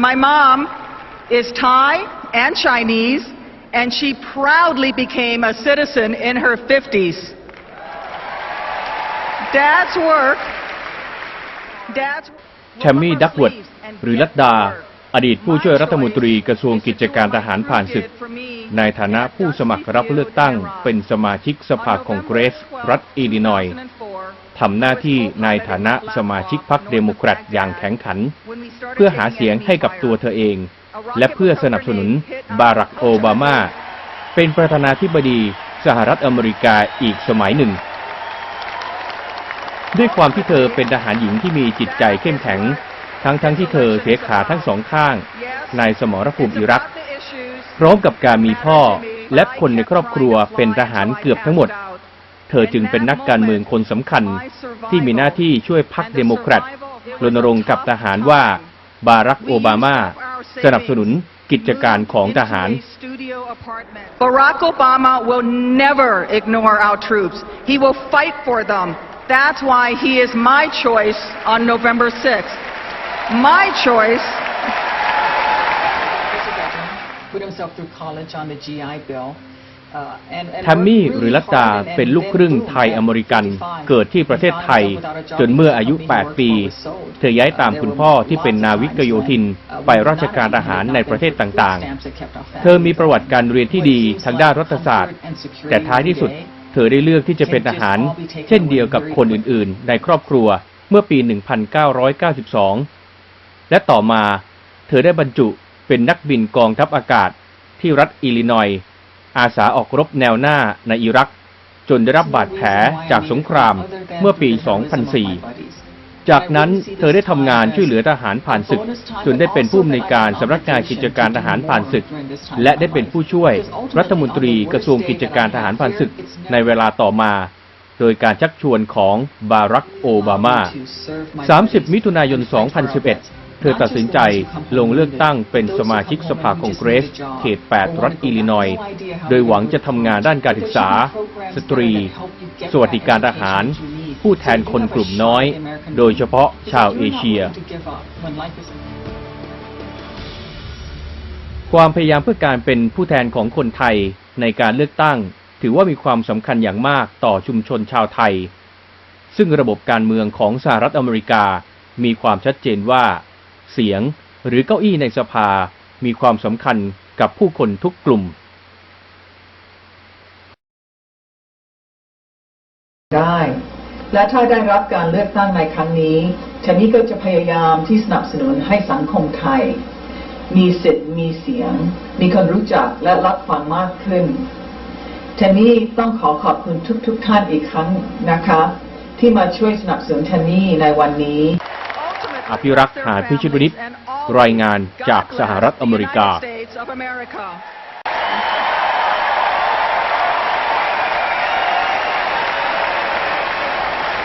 my mom is Thai and Chinese, and she proudly became a citizen in her 50s. Dad's work. Dad's แชมมี่ดักเวิร์ดหรือลัดดา อดีตผู้ช่วยรัฐมนตรีกระทรวงกิจการทหารผ่านศึก ในฐานะผู้สมัครรับเลือกตั้งเป็นสมาชิกสภาคองเกรส รัฐอิลลินอยส์ ทำหน้าที่ในฐานะสมาชิกพรรคเดโมแครตอย่างแข็งขัน เพื่อหาเสียงให้กับตัวเธอเอง และเพื่อสนับสนุนบารักโอบามา เป็นประธานาธิบดีสหรัฐอเมริกาอีกสมัยหนึ่ง ด้วยความที่เธอเป็นทหารหญิงที่มีจิตใจเข้มแข็ง ทั้งทั้งที่เธอเสียขาทั้งสองข้าง ในสมรภูมิอิรัก พร้อมกับการมีพ่อและคนในครอบครัวเป็นทหารเกือบทั้งหมด เธอจึงเป็นนักการเมืองคนสำคัญ ที่มีหน้าที่ช่วยพรรคเดโมแครตรณรงค์กับทหารว่า บารักโอบามา สนับสนุนกิจการของทหาร Barack Obama will never ignore our troops. He will fight for them. That's why he is my choice on November 6th. My choice. put himself through college on the GI Bill. Uh, and, and แทมมี่หรือลัตตาเป็นลูกครึ่งไทยอเมริกัน เกิดที่ประเทศไทย จนเมื่ออายุ 8 ปี เธอย้ายตามคุณพ่อที่เป็นนาวิกโยธิน ไปราชการทหารในประเทศต่างๆ เธอมีประวัติการเรียนที่ดีทางด้านรัฐศาสตร์ แต่ท้ายที่สุด เธอได้เลือกที่จะเป็นทหาร เช่นเดียวกับคนอื่นๆ ในครอบครัวเมื่อปี 1992 และต่อมา เธอได้บรรจุเป็นนักบินกองทัพอากาศที่รัฐอิลลินอยส์ อาสาออกรบแนวหน้าในอิรัก จนได้รับบาดแผลจากสงครามเมื่อปี 2004 จากนั้นเธอได้ทำงานช่วยเหลือทหารผ่านศึก จนได้เป็นผู้อำนวยการสำนักงานกิจการทหารผ่านศึก และได้เป็นผู้ช่วยรัฐมนตรีกระทรวงกิจการทหารผ่านศึกในเวลาต่อมาโดยการชักชวนของบารักโอบามา 30 มิถุนายน 2011 เธอตัดสินใจลงเลือกตั้งเป็นสมาชิกสภาคองเกรส เขต 8 รัฐอิลลินอยส์โดยหวังจะทำงานด้านการศึกษา สตรี สวัสดิการทหาร ผู้แทนคนกลุ่มน้อย โดยเฉพาะชาวเอเชีย ความพยายามเพื่อการเป็นผู้แทนของคนไทยในการเลือกตั้ง ถือว่ามีความสำคัญอย่างมากต่อชุมชนชาวไทย ซึ่งระบบการเมืองของสหรัฐอเมริกามีความชัดเจนว่า เสียง หรือเก้าอี้ในสภา มีความสำคัญกับผู้คนทุกกลุ่ม ได้ และถ้าได้รับการเลือกตั้งในครั้งนี้ฉันนี้ก็จะพยายามที่สนับสนุนให้สังคมไทย มีสิทธิ์มีเสียง มีคนรู้จักและรับฟังมากขึ้นทนนี่ต้องขอขอบคุณทุกๆทท่านอีกครั้งนะคะ ที่มาช่วยสนับสนุนทนนี่ในวันนี้ อภิรักษ์หานพิชิตวณิชรายงานจากสหรัฐอเมริกา